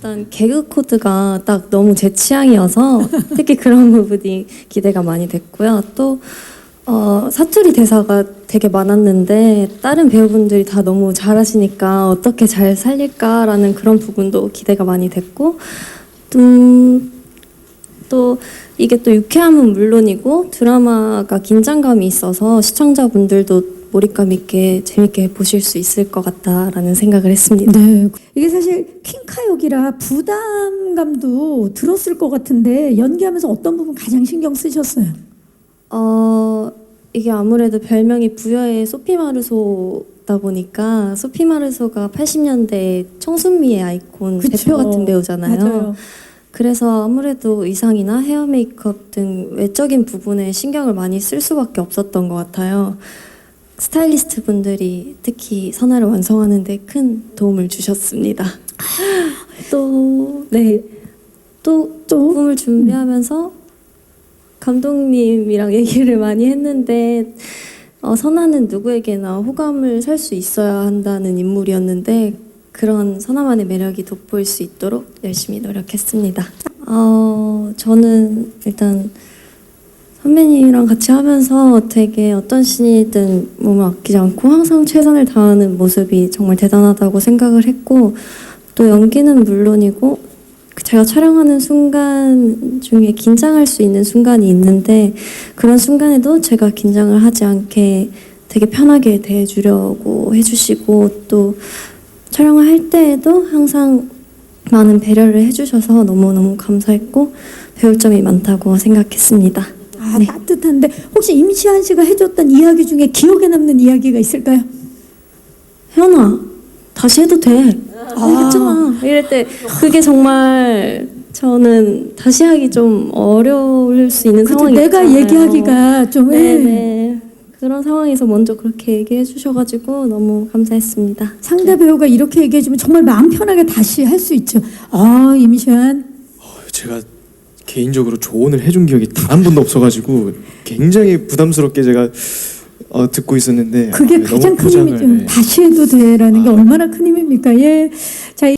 일단 개그 코드가 딱 너무 제 취향이어서 특히 그런 부분이 기대가 많이 됐고요. 또 어, 사투리 대사가 되게 많았는데 다른 배우분들이 다 너무 잘하시니까 어떻게 잘 살릴까라는 그런 부분도 기대가 많이 됐고 음, 또 이게 또 유쾌함은 물론이고 드라마가 긴장감이 있어서 시청자분들도 몰입감 있게 재밌게 보실 수 있을 것 같다라는 생각을 했습니다. 네. 이게 사실 퀸카 역이라 부담감도 들었을 것 같은데 연기하면서 어떤 부분 가장 신경 쓰셨어요? 어 이게 아무래도 별명이 부여의 소피 마르소다 보니까 소피 마르소가 80년대 청순미의 아이콘 그쵸. 대표 같은 배우잖아요. 맞아요. 그래서 아무래도 의상이나 헤어 메이크업 등 외적인 부분에 신경을 많이 쓸 수밖에 없었던 것 같아요. 스타일리스트 분들이 특히 선화를 완성하는데 큰 도움을 주셨습니다. 또, 네. 또, 작품을 준비하면서 감독님이랑 얘기를 많이 했는데, 어, 선아는 누구에게나 호감을 살 수 있어야 한다는 인물이었는데, 그런 선아만의 매력이 돋보일 수 있도록 열심히 노력했습니다. 어, 저는 일단 선배님이랑 같이 하면서 되게 어떤 신이든 몸을 아끼지 않고 항상 최선을 다하는 모습이 정말 대단하다고 생각을 했고 또 연기는 물론이고 제가 촬영하는 순간 중에 긴장할 수 있는 순간이 있는데 그런 순간에도 제가 긴장을 하지 않게 되게 편하게 대해주려고 해주시고 또 촬영을 할 때에도 항상 많은 배려를 해주셔서 너무너무 감사했고 배울 점이 많다고 생각했습니다. 아 네. 따뜻한데 혹시 임시한 씨가 해줬던 이야기 중에 기억에 남는 이야기가 있을까요? 현아 다시 해도 돼. 아. 괜찮아. 이럴 때 그게 정말 저는 다시 하기 좀 어려울 수 있는 그쵸, 상황이 내가 있잖아요. 얘기하기가 좀 예. 네네 그런 상황에서 먼저 그렇게 얘기해 주셔가지고 너무 감사했습니다. 상대 배우가 이렇게 얘기해주면 정말 마음 편하게 다시 할 수 있죠. 아 임시한 제가 개인적으로 조언을 해준 기억이 단 한 번도 없어가지고 굉장히 부담스럽게 제가 어, 듣고 있었는데 그게 아, 너무 가장 큰 포장을, 힘이죠. 네. 다시 해도 돼라는 게 얼마나 큰 힘입니까? 예. 자, 이-